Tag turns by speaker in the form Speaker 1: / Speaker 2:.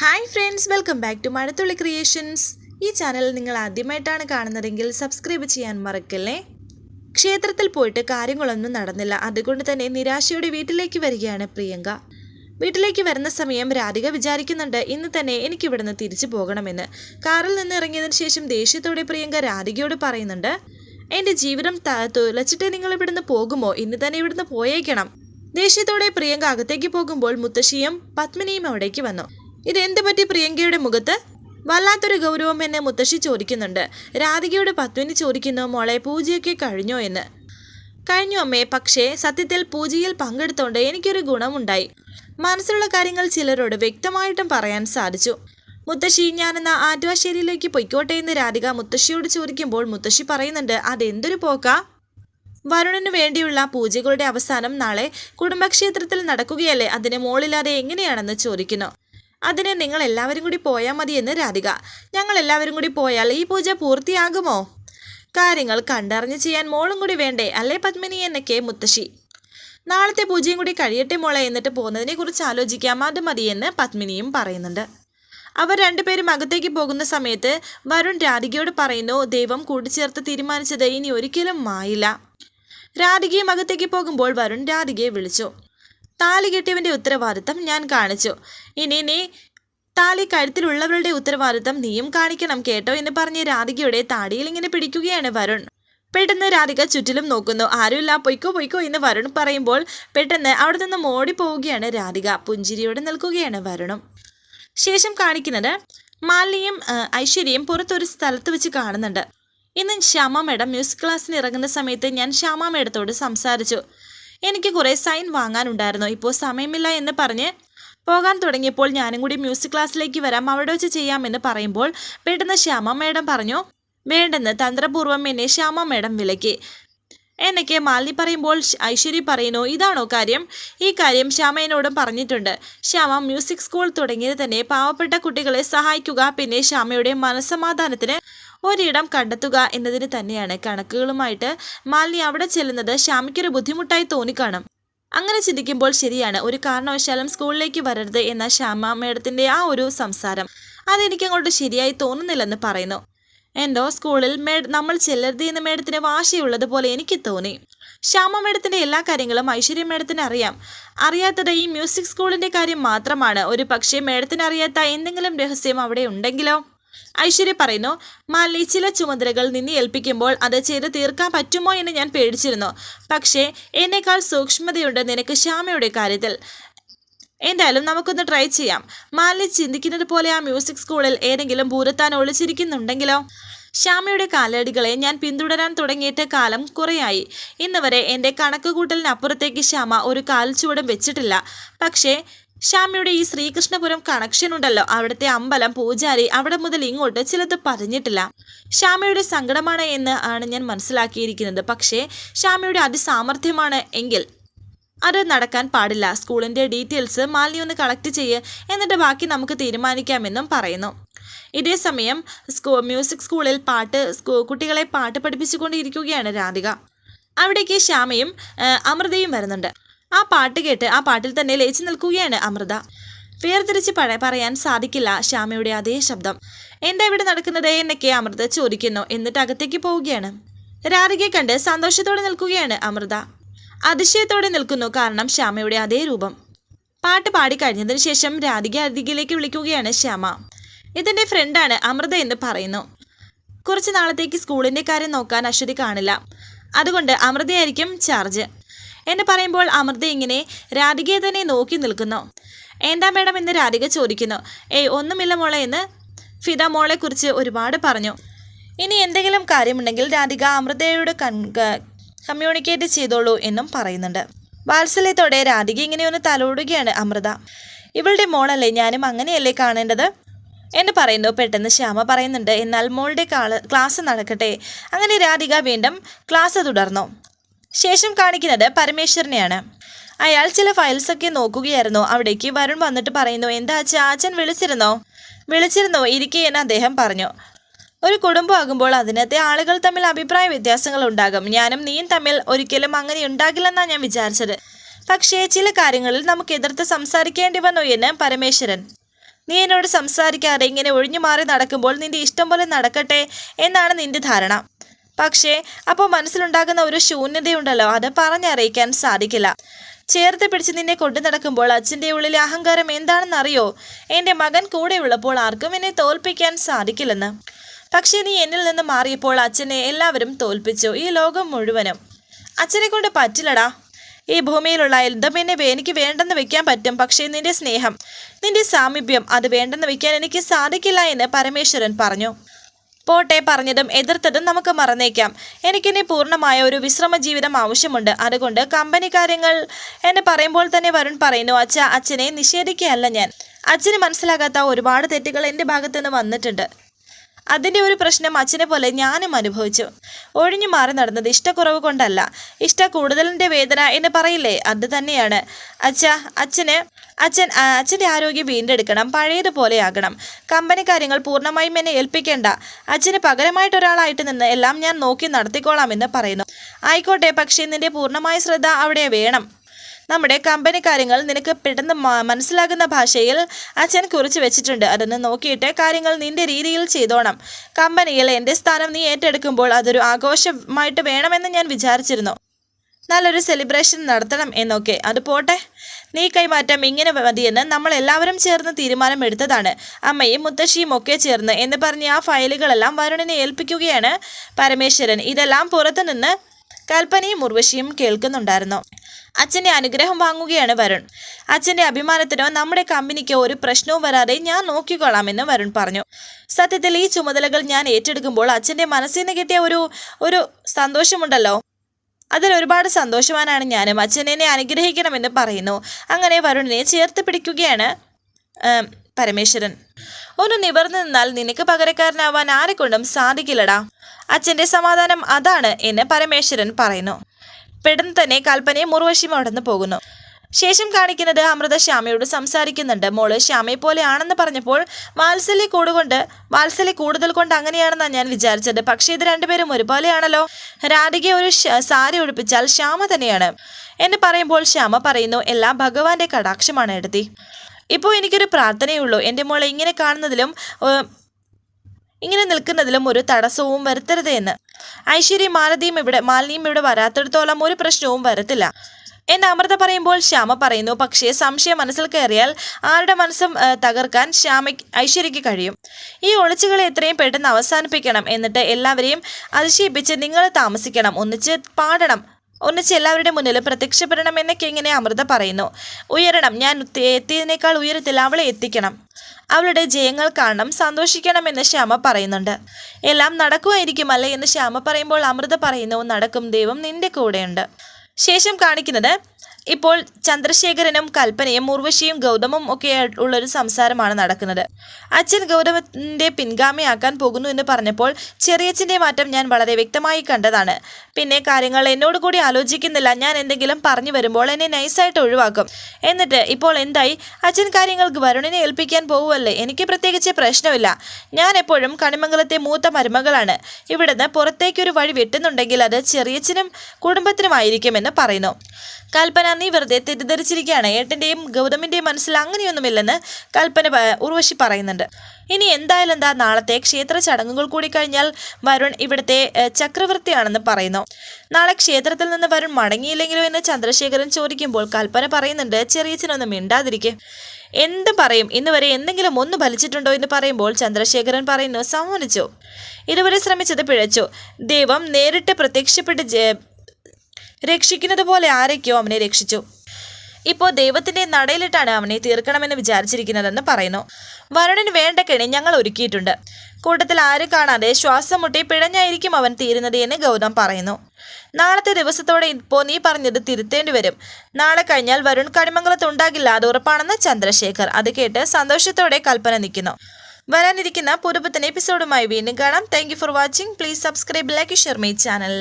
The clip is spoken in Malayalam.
Speaker 1: Hi friends welcome back to Mazhathulli creations. ഈ ചാനൽ നിങ്ങൾ ആദ്യമായിട്ടാണ് കാണുന്നതെങ്കിൽ സബ്സ്ക്രൈബ് ചെയ്യാൻ മറക്കല്ലേ? ക്ഷേത്രത്തിൽ പോയിട്ട് കാര്യങ്ങളൊന്നും നടന്നില്ല. അതുകൊണ്ട് തന്നെ നിരാശയുടെ വീട്ടിലേക്ക് വരികയാണ് പ്രിയങ്ക. വീട്ടിലേക്ക് വരുന്ന സമയം രാധിക വിചാരിക്കുന്നുണ്ട് ഇന്ന് തന്നെ എനിക്ക് ഇവിടുന്ന് തിരിച്ചു പോകണമെന്ന്. കാറിൽ നിന്ന് ഇറങ്ങിയതിന് ശേഷം ദേഷ്യത്തോടെ പ്രിയങ്ക രാധികയോട് പറയുന്നുണ്ട് എന്റെ ജീവിതം തുലച്ചിട്ട് നിങ്ങൾ ഇവിടുന്ന് പോകുമോ? ഇന്ന് തന്നെ ഇവിടുന്ന് പോയേക്കണം. ദേഷ്യത്തോടെ പ്രിയങ്ക അകത്തേക്ക് പോകുമ്പോൾ മുത്തശ്ശിയും പത്മിനിയും അവിടേക്ക് വന്നു. ഇതെന്ത് പറ്റി പ്രിയങ്കയുടെ മുഖത്ത്? വല്ലാത്തൊരു ഗൗരവം എന്നെ മുത്തശ്ശി ചോദിക്കുന്നുണ്ട്. രാധികയുടെ പത്മിനി ചോദിക്കുന്നു മോളെ പൂജയൊക്കെ കഴിഞ്ഞോ എന്ന്? കഴിഞ്ഞു അമ്മേ പക്ഷേ സത്യത്തിൽ പൂജയിൽ പങ്കെടുത്തോണ്ട് എനിക്കൊരു ഗുണമുണ്ടായി. മനസ്സിലുള്ള കാര്യങ്ങൾ ചിലരോട് വ്യക്തമായിട്ടും പറയാൻ സാധിച്ചു. മുത്തശ്ശി ഞാനെന്ന ആറ്റുവാശ്ശേരിയിലേക്ക് പൊയ്ക്കോട്ടെ എന്ന് രാധിക മുത്തശ്ശിയോട് ചോദിക്കുമ്പോൾ മുത്തശ്ശി പറയുന്നുണ്ട് അതെന്തൊരു പോക്കാ? വരുണന് വേണ്ടിയുള്ള പൂജകളുടെ അവസാനം നാളെ കുടുംബക്ഷേത്രത്തിൽ നടക്കുകയല്ലേ? അതിന് മോളില്ലാതെ എങ്ങനെയാണെന്ന് ചോദിക്കുന്നു. അതിന് നിങ്ങൾ എല്ലാവരും കൂടി പോയാൽ മതി മതിയെന്ന് രാധിക. ഞങ്ങൾ എല്ലാവരും കൂടി പോയാൽ ഈ പൂജ പൂർത്തിയാകുമോ? കാര്യങ്ങൾ കണ്ടറിഞ്ഞ് ചെയ്യാൻ മോളും കൂടി വേണ്ടേ അല്ലേ പത്മിനി എന്നൊക്കെ മുത്തശ്ശി. നാളത്തെ പൂജയും കൂടി കഴിയട്ടെ മോളെ എന്നിട്ട് പോകുന്നതിനെ കുറിച്ച് ആലോചിക്കാം. അത് മതിയെന്ന് പത്മിനിയും പറയുന്നുണ്ട്. അവർ രണ്ടുപേരും അകത്തേക്ക് പോകുന്ന സമയത്ത് വരുൺ രാധികയോട് പറയുന്നു ദൈവം കൂട്ടിച്ചേർത്ത് തീരുമാനിച്ചത് ഇനി ഒരിക്കലും മായില്ല. രാധികയും അകത്തേക്ക് പോകുമ്പോൾ വരുൺ രാധികയെ വിളിച്ചു. താലി കെട്ടിയവന്റെ ഉത്തരവാദിത്തം ഞാൻ കാണിച്ചു. ഇനി നീ താലി കഴുത്തിലുള്ളവരുടെ ഉത്തരവാദിത്തം നീയും കാണിക്കണം കേട്ടോ എന്ന് പറഞ്ഞ് രാധികയുടെ താടിയിൽ ഇങ്ങനെ പിടിക്കുകയാണ് വരുൺ. പെട്ടെന്ന് രാധിക ചുറ്റിലും നോക്കുന്നു. ആരുമില്ല പൊയ്ക്കോ പൊയ്ക്കോ എന്ന് വരുൺ പറയുമ്പോൾ പെട്ടെന്ന് അവിടെ നിന്നും മോടി പോവുകയാണ് രാധിക. പുഞ്ചിരിയോടെ നിൽക്കുകയാണ് വരുണും. ശേഷം കാണിക്കുന്നത് മാലിനിയും ഐശ്വര്യയും പുറത്തൊരു സ്ഥലത്ത് വെച്ച് കാണുന്നുണ്ട്. ഇന്ന് ശ്യാമ മേഡം മ്യൂസിക് ക്ലാസ്സിന് ഇറങ്ങുന്ന സമയത്ത് ഞാൻ ശ്യാമ മേഡത്തോട് സംസാരിച്ചു. എനിക്ക് കുറേ സൈൻ വാങ്ങാനുണ്ടായിരുന്നു. ഇപ്പോൾ സമയമില്ല എന്ന് പറഞ്ഞ് പോകാൻ തുടങ്ങിയപ്പോൾ ഞാനും കൂടി മ്യൂസിക് ക്ലാസ്സിലേക്ക് വരാം. അവിടെ വെച്ച് ചെയ്യാമെന്ന് പറയുമ്പോൾ പെട്ടെന്ന് ശ്യാമ മേഡം പറഞ്ഞു വേണ്ടെന്ന്. തന്ത്രപൂർവം എന്നെ ശ്യാമ മേഡം വിലക്കി എന്നൊക്കെ മാലിനി പറയുമ്പോൾ ഐശ്വര്യ പറയുന്നു ഇതാണോ കാര്യം? ഈ കാര്യം ശ്യാമയനോടും പറഞ്ഞിട്ടുണ്ട്. ശ്യാമ മ്യൂസിക് സ്കൂൾ തുടങ്ങിയത് തന്നെ പാവപ്പെട്ട കുട്ടികളെ സഹായിക്കുക പിന്നെ ശ്യാമയുടെ മനസ്സമാധാനത്തിന് ഒരിടം കണ്ടെത്തുക എന്നതിന് തന്നെയാണ് കണക്കുകളുമായിട്ട് മാലിനി അവിടെ ചെല്ലുന്നത്. ശ്യാമിക്കൊരു ബുദ്ധിമുട്ടായി തോന്നിക്കാണും. അങ്ങനെ ചിന്തിക്കുമ്പോൾ ശരിയാണ് ഒരു കാരണവശാലും സ്കൂളിലേക്ക് വരരുത് എന്ന ശ്യാമ മേഡത്തിന്റെ ആ ഒരു സംസാരം. അതെനിക്ക് അങ്ങോട്ട് ശരിയായി തോന്നുന്നില്ലെന്ന് പറയുന്നു. എന്തോ സ്കൂളിൽ മേഡ് നമ്മൾ ചെല്ലരുത് എന്ന് മേഡത്തിന് വാശിയുള്ളതുപോലെ എനിക്ക് തോന്നി. ശ്യാമ മേഡത്തിന്റെ എല്ലാ കാര്യങ്ങളും ഐശ്വര്യ മേഡത്തിന് അറിയാം. അറിയാത്തത് ഈ മ്യൂസിക് സ്കൂളിന്റെ കാര്യം മാത്രമാണ്. ഒരു പക്ഷേ മേഡത്തിന് അറിയാത്ത എന്തെങ്കിലും രഹസ്യം അവിടെ ഉണ്ടെങ്കിലോ? ഐശ്വര്യ പറയുന്നു മാലി ചില ചുമതലകൾ നിന്നെ ഏൽപ്പിക്കുമ്പോൾ അത് ചെയ്ത് തീർക്കാൻ പറ്റുമോ എന്ന് ഞാൻ പേടിച്ചിരുന്നു. പക്ഷേ എന്നേക്കാൾ സൂക്ഷ്മതയുണ്ട് നിനക്ക് ശ്യാമയുടെ കാര്യത്തിൽ. എന്തായാലും നമുക്കൊന്ന് ട്രൈ ചെയ്യാം. മാലി ചിന്തിക്കുന്നത് പോലെ ആ മ്യൂസിക് സ്കൂളിൽ ഏതെങ്കിലും ഭൂരത്താൻ ഒളിച്ചിരിക്കുന്നുണ്ടെങ്കിലോ? ശ്യാമയുടെ കാലടികളെ ഞാൻ പിന്തുടരാൻ തുടങ്ങിയിട്ട് കാലം കുറയായി. ഇന്ന് വരെ എന്റെ കണക്കുകൂട്ടലിനപ്പുറത്തേക്ക് ശ്യാമ ഒരു കാൽച്ചുവടും വെച്ചിട്ടില്ല. പക്ഷേ ശ്യാമയുടെ ഈ ശ്രീകൃഷ്ണപുരം കണക്ഷൻ ഉണ്ടല്ലോ. അവിടുത്തെ അമ്പലം പൂജാരി അവിടെ മുതൽ ഇങ്ങോട്ട് ചിലത് പറഞ്ഞിട്ടില്ല. ശ്യാമയുടെ സങ്കടമാണ് എന്ന് ആണ് ഞാൻ മനസ്സിലാക്കിയിരിക്കുന്നത്. പക്ഷേ ശ്യാമയുടെ അതിസാമർഥ്യമാണ് എങ്കിൽ അത് നടക്കാൻ പാടില്ല. സ്കൂളിന്റെ ഡീറ്റെയിൽസ് മാലിനി ഒന്ന് കളക്ട് ചെയ്യുക എന്നിട്ട് ബാക്കി നമുക്ക് തീരുമാനിക്കാമെന്നും പറയുന്നു. ഇതേ സമയം സ്കൂ മ്യൂസിക് സ്കൂളിൽ പാട്ട് കുട്ടികളെ പാട്ട് പഠിപ്പിച്ചുകൊണ്ടിരിക്കുകയാണ് രാധിക. അവിടേക്ക് ശ്യാമയും അമൃതയും വരുന്നുണ്ട്. ആ പാട്ട് കേട്ട് ആ പാട്ടിൽ തന്നെ ലയിച്ചു നിൽക്കുകയാണ് അമൃത. വേർതിരിച്ച് പഴ പറയാൻ സാധിക്കില്ല ശ്യാമയുടെ അതേ ശബ്ദം. എന്താ ഇവിടെ നടക്കുന്നത്? എന്നൊക്കെ അമൃത ചോദിക്കുന്നു. എന്നിട്ട് അകത്തേക്ക് പോവുകയാണ്. രാധികയെ കണ്ട് സന്തോഷത്തോടെ നിൽക്കുകയാണ് അമൃത. അതിശയത്തോടെ നിൽക്കുന്നു കാരണം ശ്യാമയുടെ അതേ രൂപം. പാട്ട് പാടി കഴിഞ്ഞതിന് ശേഷം രാധിക അരികിലേക്ക് വിളിക്കുകയാണ് ശ്യാമ. ഇതിന്റെ ഫ്രണ്ടാണ് അമൃത എന്ന് പറയുന്നു. കുറച്ച് നാളത്തേക്ക് സ്കൂളിന്റെ കാര്യം നോക്കാൻ അശ്വതി കാണില്ല. അതുകൊണ്ട് അമൃതയായിരിക്കും ചാർജ് എന്ന് പറയുമ്പോൾ അമൃത ഇങ്ങനെ രാധികയെ തന്നെ നോക്കി നിൽക്കുന്നു. എന്താ മേഡം എന്ന് രാധിക ചോദിക്കുന്നു. ഏയ് ഒന്നുമില്ല മോളെ എന്ന് ഫിദ മോളെ കുറിച്ച് ഒരുപാട് പറഞ്ഞു. ഇനി എന്തെങ്കിലും കാര്യമുണ്ടെങ്കിൽ രാധിക അമൃതയോട് കൺ കമ്മ്യൂണിക്കേറ്റ് ചെയ്തോളൂ എന്നും പറയുന്നുണ്ട്. വാത്സല്യത്തോടെ രാധിക ഇങ്ങനെ ഒന്ന് തലോടുകയാണ് അമൃത. ഇവളുടെ മോളല്ലേ ഞാനും അങ്ങനെയല്ലേ കാണേണ്ടത്? എന്ന് പറയുന്നു. പെട്ടെന്ന് ശ്യാമ പറയുന്നുണ്ട്. എന്നാൽ മോളുടെ ക്ലാസ് നടക്കട്ടെ. അങ്ങനെ രാധിക വീണ്ടും ക്ലാസ് തുടർന്നു. ശേഷം കാണിക്കുന്നത് പരമേശ്വരനെയാണ്. അയാൾ ചില ഫയൽസൊക്കെ നോക്കുകയായിരുന്നു. അവിടേക്ക് വരുൺ വന്നിട്ട് പറയുന്നു എന്താ ചാച്ചൻ വിളിച്ചിരുന്നോ? വിളിച്ചിരുന്നോ ഇരിക്കേ എന്ന് അദ്ദേഹം പറഞ്ഞു. ഒരു കുടുംബമാകുമ്പോൾ അതിനകത്തെ ആളുകൾ തമ്മിൽ അഭിപ്രായ വ്യത്യാസങ്ങൾ ഉണ്ടാകും. ഞാനും നീയും തമ്മിൽ ഒരിക്കലും അങ്ങനെ ഉണ്ടാകില്ലെന്നാണ് ഞാൻ വിചാരിച്ചത്. പക്ഷേ ചില കാര്യങ്ങളിൽ നമുക്ക് എതിർത്ത് സംസാരിക്കേണ്ടി വന്നു എന്ന് പരമേശ്വരൻ. നീ എന്നോട് സംസാരിക്കാതെ ഇങ്ങനെ ഒഴിഞ്ഞു മാറി നടക്കുമ്പോൾ നിന്റെ ഇഷ്ടം പോലെ നടക്കട്ടെ എന്നാണ് നിന്റെ ധാരണ. പക്ഷേ അപ്പോൾ മനസ്സിലുണ്ടാകുന്ന ഒരു ശൂന്യതയുണ്ടല്ലോ. അത് പറഞ്ഞറിയിക്കാൻ സാധിക്കില്ല. ചേർത്ത് പിടിച്ച് നിന്നെ കൊണ്ടു നടക്കുമ്പോൾ അച്ഛന്റെ ഉള്ളിലെ അഹങ്കാരം എന്താണെന്നറിയോ? എന്റെ മകൻ കൂടെയുള്ളപ്പോൾ ആർക്കും എന്നെ തോൽപ്പിക്കാൻ സാധിക്കില്ലെന്ന്. പക്ഷേ നീ എന്നിൽ നിന്ന് മാറിയപ്പോൾ അച്ഛനെ എല്ലാവരും തോൽപ്പിച്ചു ഈ ലോകം മുഴുവനും. അച്ഛനെ കൊണ്ട് പറ്റില്ലടാ. ഈ ഭൂമിയിലുള്ള എന്തും എന്നെ എനിക്ക് വേണ്ടെന്ന് വെക്കാൻ പറ്റും പക്ഷേ നിന്റെ സ്നേഹം നിന്റെ സാമീപ്യം അത് വേണ്ടെന്ന് വെക്കാൻ എനിക്ക് സാധിക്കില്ല എന്ന് പരമേശ്വരൻ പറഞ്ഞു. പോട്ടെ പറഞ്ഞതും എതിർത്തതും നമുക്ക് മറന്നേക്കാം. എനിക്കിനി പൂർണമായ ഒരു വിശ്രമ ജീവിതം ആവശ്യമുണ്ട്. അതുകൊണ്ട് കമ്പനി കാര്യങ്ങൾ എന്നെ പറയുമ്പോൾ തന്നെ വരുൺ പറയുന്നു അച്ഛ അച്ഛനെ നിഷേധിക്കുകയല്ല ഞാൻ. അച്ഛന് മനസ്സിലാകാത്ത ഒരുപാട് തെറ്റുകൾ എന്റെ ഭാഗത്തുനിന്ന് വന്നിട്ടുണ്ട്. അതിന്റെ ഒരു പ്രശ്നം അച്ഛനെ പോലെ ഞാനും അനുഭവിച്ചു. ഒഴിഞ്ഞു മാറി നടന്നത് ഇഷ്ടക്കുറവ് കൊണ്ടല്ല. ഇഷ്ട കൂടുതലിന്റെ വേദന എന്ന് പറയില്ലേ? അത് തന്നെയാണ്. അച്ഛ അച്ഛന് അച്ഛൻ അച്ഛന്റെ ആരോഗ്യം വീണ്ടെടുക്കണം. പഴയതുപോലെ ആകണം. കമ്പനി കാര്യങ്ങൾ പൂർണമായും എന്നെ ഏൽപ്പിക്കേണ്ട. അച്ഛന് പകരമായിട്ട് ഒരാളായിട്ട് നിന്ന് എല്ലാം ഞാൻ നോക്കി നടത്തിക്കോളാമെന്ന് പറയുന്നു. ആയിക്കോട്ടെ പക്ഷേ നിന്റെ പൂർണമായ ശ്രദ്ധ അവിടെ വേണം. നമ്മുടെ കമ്പനി കാര്യങ്ങൾ നിനക്ക് പെട്ടെന്ന് മനസ്സിലാകുന്ന ഭാഷയിൽ അച്ഛൻ കുറിച്ച് വെച്ചിട്ടുണ്ട്. അതൊന്ന് നോക്കിയിട്ട് കാര്യങ്ങൾ നിന്റെ രീതിയിൽ ചെയ്തോണം. കമ്പനിയിൽ എന്റെ സ്ഥാനം നീ ഏറ്റെടുക്കുമ്പോൾ അതൊരു ആഘോഷമായിട്ട് വേണമെന്ന് ഞാൻ വിചാരിച്ചിരുന്നു. നല്ലൊരു സെലിബ്രേഷൻ നടത്തണം എന്നൊക്കെ. അത് പോട്ടെ. നീ കൈമാറ്റം ഇങ്ങനെ മതിയെന്ന് നമ്മൾ എല്ലാവരും ചേർന്ന് തീരുമാനമെടുത്തതാണ്. അമ്മയും മുത്തശ്ശിയും ഒക്കെ ചേർന്ന് എന്ന് പറഞ്ഞ് ആ ഫയലുകളെല്ലാം വരുണിനെ ഏൽപ്പിക്കുകയാണ് പരമേശ്വരൻ. ഇതെല്ലാം പുറത്തുനിന്ന് കൽപ്പനയും ഉർവശിയും കേൾക്കുന്നുണ്ടായിരുന്നു. അച്ഛന്റെ അനുഗ്രഹം വാങ്ങുകയാണ് വരുൺ. അച്ഛന്റെ അഭിമാനത്തിനോ നമ്മുടെ കമ്പനിക്കോ ഒരു പ്രശ്നവും വരാതെ ഞാൻ നോക്കിക്കൊള്ളാമെന്ന് വരുൺ പറഞ്ഞു. സത്യത്തിൽ ഈ ചുമതലകൾ ഞാൻ ഏറ്റെടുക്കുമ്പോൾ അച്ഛന്റെ മനസ്സിൽ നിന്ന് കിട്ടിയ ഒരു ഒരു സന്തോഷമുണ്ടല്ലോ. അതിൽ ഒരുപാട് സന്തോഷവാനാണ് ഞാനും. അച്ഛനെന്നെ അനുഗ്രഹിക്കണമെന്ന് പറയുന്നു. അങ്ങനെ വരുണിനെ ചേർത്ത് പിടിക്കുകയാണ് പരമേശ്വരൻ. ഒന്ന് നിവർന്നു നിന്നാൽ നിനക്ക് പകരക്കാരനാവാൻ ആരെക്കൊണ്ടും സാധിക്കില്ലടാ. അച്ഛന്റെ സമാധാനം അതാണ് എന്ന് പരമേശ്വരൻ പറയുന്നു. പെട്ടെന്ന് തന്നെ കൽപ്പനയും മുറുവശിയും അവിടെ നിന്ന് പോകുന്നു. ശേഷം കാണിക്കുന്നത് അമൃത ശ്യാമയോട് സംസാരിക്കുന്നുണ്ട്. മോൾ ശ്യാമയെ പോലെ ആണെന്ന് പറഞ്ഞപ്പോൾ വാത്സല്യ കൂടുകൊണ്ട് വാത്സല്യ കൂടുതൽ കൊണ്ട് അങ്ങനെയാണെന്നാണ് ഞാൻ വിചാരിച്ചത്. പക്ഷേ ഇത് രണ്ടുപേരും ഒരുപോലെയാണല്ലോ. രാധികയെ ഒരു സാരി ഒഴിപ്പിച്ചാൽ ശ്യാമ തന്നെയാണ്. എന്ന് പറയുമ്പോൾ ശ്യാമ പറയുന്നു എല്ലാം ഭഗവാന്റെ കടാക്ഷമാണ് എടുത്തി. ഇപ്പോൾ എനിക്കൊരു പ്രാർത്ഥനയുള്ളൂ. എന്റെ മോളെ ഇങ്ങനെ കാണുന്നതിലും ഇങ്ങനെ നിൽക്കുന്നതിലും ഒരു തടസ്സവും വരുത്തരുത് എന്ന്. ഐശ്വര്യ മാലതിയും ഇവിടെ മാലിനിയും ഇവിടെ വരാത്തിടത്തോളം ഒരു പ്രശ്നവും വരത്തില്ല. എന്ന് അമൃത പറയുമ്പോൾ ശ്യാമ പറയുന്നു പക്ഷേ സംശയം മനസ്സിൽ കയറിയാൽ ആരുടെ മനസ്സും തകർക്കാൻ ശ്യാമ ഐശ്വര്യയ്ക്ക് കഴിയും. ഈ ഒളിച്ചുകളെ എത്രയും പെട്ടെന്ന് അവസാനിപ്പിക്കണം. എന്നിട്ട് എല്ലാവരെയും അതിശയിപ്പിച്ച് നിങ്ങൾ താമസിക്കണം. ഒന്നിച്ച് പാടണം. ഒന്നിച്ച് എല്ലാവരുടെ മുന്നിൽ പ്രത്യക്ഷപ്പെടണം എന്നൊക്കെ ഇങ്ങനെ അമൃത പറയുന്നു. ഉയരണം. ഞാൻ എത്തി- എത്തിയതിനേക്കാൾ ഉയരത്തിൽ അവളെ എത്തിക്കണം. അവളുടെ ജയങ്ങൾ കാണണം. സന്തോഷിക്കണം എന്ന് ശ്യാമ പറയുന്നുണ്ട്. എല്ലാം നടക്കുമായിരിക്കും അല്ലേ എന്ന് ശ്യാമ പറയുമ്പോൾ അമൃത പറയുന്നു നടക്കും ദൈവം നിന്റെ കൂടെയുണ്ട്. ശേഷം കാണിക്കുന്നത് ഇപ്പോൾ ചന്ദ്രശേഖരനും കൽപ്പനയും ഉർവശിയും ഗൗതമും ഒക്കെ ഉള്ളൊരു സംസാരമാണ് നടക്കുന്നത്. അച്ഛൻ ഗൗതമത്തിന്റെ പിൻഗാമിയാക്കാൻ പോകുന്നു എന്ന് പറഞ്ഞപ്പോൾ ചെറിയച്ഛന്റെ മാറ്റം ഞാൻ വളരെ വ്യക്തമായി കണ്ടതാണ്. പിന്നെ കാര്യങ്ങൾ എന്നോട് കൂടി ആലോചിക്കുന്നില്ല. ഞാൻ എന്തെങ്കിലും പറഞ്ഞു വരുമ്പോൾ എന്നെ നൈസായിട്ട് ഒഴിവാക്കും. എന്നിട്ട് ഇപ്പോൾ എന്തായി? അച്ഛൻ കാര്യങ്ങൾക്ക് വരുണിനെ ഏൽപ്പിക്കാൻ പോവുമല്ലേ എനിക്ക് പ്രത്യേകിച്ച് പ്രശ്നമില്ല. ഞാൻ എപ്പോഴും കണിമംഗലത്തെ മൂത്ത മരുമകളാണ്. ഇവിടുന്ന് പുറത്തേക്കൊരു വഴി വെട്ടുന്നുണ്ടെങ്കിൽ അത് ചെറിയച്ഛനും കുടുംബത്തിനുമായിരിക്കുമെന്ന് പറയുന്നു. കൽപ്പന നീ വെറുതെ തെറ്റിദ്ധരിച്ചിരിക്കുകയാണ്. ഏട്ടന്റെയും ഗൗതമിന്റെയും മനസ്സിൽ അങ്ങനെയൊന്നുമില്ലെന്ന് കൽപ്പന ഉർവശി പറയുന്നുണ്ട്. ഇനി എന്തായാലും എന്താ നാളത്തെ ക്ഷേത്ര ചടങ്ങുകൾ കൂടി കഴിഞ്ഞാൽ വരുൺ ഇവിടുത്തെ ചക്രവർത്തിയാണെന്ന് പറയുന്നു. നാളെ ക്ഷേത്രത്തിൽ നിന്ന് വരുൺ മടങ്ങിയില്ലെങ്കിലോ എന്ന് ചന്ദ്രശേഖരൻ ചോദിക്കുമ്പോൾ കൽപ്പന പറയുന്നുണ്ട് ചെറിയച്ഛനൊന്നും മിണ്ടാതിരിക്കെ. എന്ത് പറയും? ഇന്ന് വരെ എന്തെങ്കിലും ഒന്ന് ഫലിച്ചിട്ടുണ്ടോ? എന്ന് പറയുമ്പോൾ ചന്ദ്രശേഖരൻ പറയുന്നു സമ്മതിച്ചു ഇതുവരെ ശ്രമിച്ചത് പിഴച്ചു. ദൈവം നേരിട്ട് പ്രത്യക്ഷപ്പെട്ട് രക്ഷിക്കുന്നത് പോലെ ആരൊക്കെയോ അവനെ രക്ഷിച്ചു. ഇപ്പോൾ ദൈവത്തിന്റെ നടയിലിട്ടാണ് അവനെ തീർക്കണമെന്ന് വിചാരിച്ചിരിക്കുന്നതെന്ന് പറയുന്നു. വരുണിന് വേണ്ട കെണി ഞങ്ങൾ ഒരുക്കിയിട്ടുണ്ട്. കൂട്ടത്തിൽ ആരും കാണാതെ ശ്വാസം മുട്ടി പിഴഞ്ഞായിരിക്കും അവൻ തീരുന്നത് എന്ന് ഗൗതം പറയുന്നു. നാളത്തെ ദിവസത്തോടെ ഇപ്പോൾ നീ പറഞ്ഞത് തിരുത്തേണ്ടി വരും. നാളെ കഴിഞ്ഞാൽ വരുൺ കണിമംഗലത്ത് ഉണ്ടാകില്ല അത് ഉറപ്പാണെന്ന് ചന്ദ്രശേഖർ. അത് കേട്ട് സന്തോഷത്തോടെ കൽപ്പന നിൽക്കുന്നു. വരാനിരിക്കുന്ന പുതുപുത്തൻ എപ്പിസോഡുമായി വീണ്ടും കാണാം. Thank for watching please subscribe like share my channel